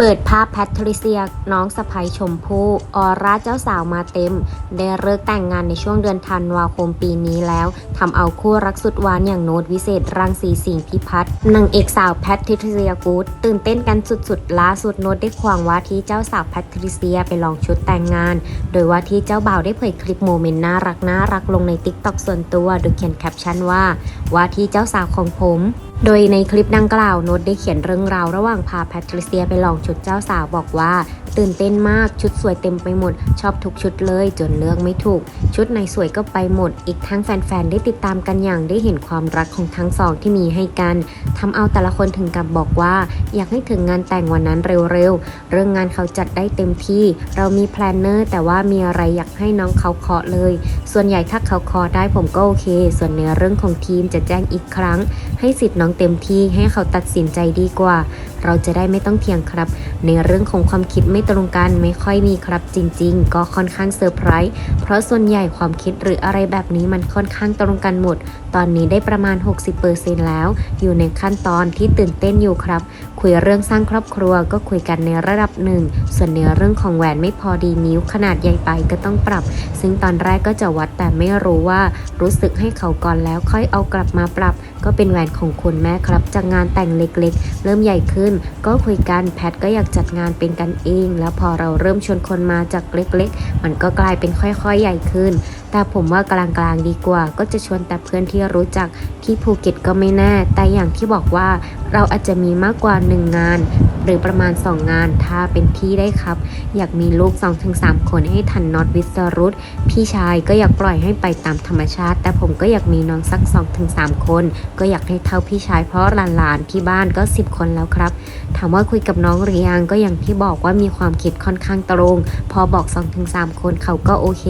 เปิดภาพแพทริเซีย น้องสะพ้ยชมพู่ออร่าเจ้าสาวมาเต็ม ได้เลิกแต่งงานในช่วงเดือนธันวาคมปีนี้แล้วทำเอาคู่รักสุดหวานอย่างโน้ตวิเศษรังสีสิงห์พิพัฒน์นางเอกสาวแพทริเซียกูดตื่นเต้นกันสุดๆล่าสุดโน้ตได้ควงว่าที่เจ้าสาวแพทริเซียไปลองชุดแต่งงาน โดยว่าที่เจ้าบ่าวได้เผยคลิปโมเมนต์น่ารักน่ารักลงในติ๊กต็อกส่วนตัวโดยเขียนแคปชั่นว่า ว่าที่เจ้าสาวของผม โดยในคลิปดังกล่าวโน้ตได้เขียนเรื่องราวระหว่างพาแพทริเซียไปลองชุดเจ้าสาวบอกว่า ตื่นเต้นมากชุดสวยเต็มไปหมด ชอบทุกชุดเลยจนเลือกไม่ถูก ชุดไหนสวยก็ไปหมด อีกทั้งแฟนๆ ได้ติดตามกันอย่างได้เห็นความรักของทั้งสองที่มีให้กันทำเอาแต่ละคนถึงกับบอกว่า อยากให้ถึงงานแต่งวันนั้นเร็วๆ เรื่องงานเขาจัดได้เต็มที่ เรามีแพลนเนอร์แต่ว่ามีอะไรอยากให้น้องเขาเคาะเลย ส่วนใหญ่ถ้าเขาเคาะได้ผมก็โอเค ส่วนในเรื่องของทีมจะแจ้งอีกครั้ง ให้สิทธิ์น้องเต็มที่ให้เขาตัดสินใจดีกว่า เราจะได้ไม่ต้องเถียงครับ ในเรื่องของความคิดไม่ตรงกันไม่ค่อยมีครับจริง ๆ ก็ค่อนข้างเซอร์ไพรส์เพราะส่วนใหญ่ความคิดหรืออะไรแบบนี้มันค่อนข้างตรงกันหมด ตอนนี้ได้ประมาณ 60%แล้ว อยู่ในขั้นตอนที่ตื่นเต้นอยู่ครับ คุยเรื่องสร้างครอบครัวก็คุยกันในระดับหนึ่งส่วนในเรื่องของแหวนไม่พอดีนิ้วขนาดใหญ่ไปก็ต้องปรับ ซึ่งตอนแรกก็จะวัดแต่ไม่รู้ว่า รู้สึกให้เขาก่อนแล้วค่อยเอากลับมาปรับ ก็เป็นแหวนของคุณแม่ครับจากงานแต่งเล็กๆ เริ่มใหญ่ขึ้น ก็คุยกันแพทก็อยากจัดงานเป็นกันเองแล้วพอเราเริ่มชวนคนมาจากเล็กๆ มันก็กลายเป็นค่อยๆใหญ่ขึ้นแต่ผมว่ากลางๆดีกว่า ก็จะชวนแต่เพื่อนที่รู้จักที่ภูเก็ตก็ไม่แน่ แต่อย่างที่บอกว่าเราอาจจะมีมากกว่า 1 งาน หรือประมาณ 2 งาน ถ้าเป็นพี่ได้ครับ อยากมีลูก 2-3 คนให้ทันน็อตวิสรุตพี่ชายก็อยากปล่อยให้ไปตามธรรมชาติ แต่ผมก็อยากมีน้องสัก 2-3 คน ก็อยากให้เท่าพี่ชายเพราะหลานๆที่บ้านก็ 10 คนแล้วครับ ถามว่าคุยกับน้องหรือยังก็อย่างที่บอกว่ามีความคิดค่อนข้างตรง พอบอก 2-3 คนเขาก็โอเค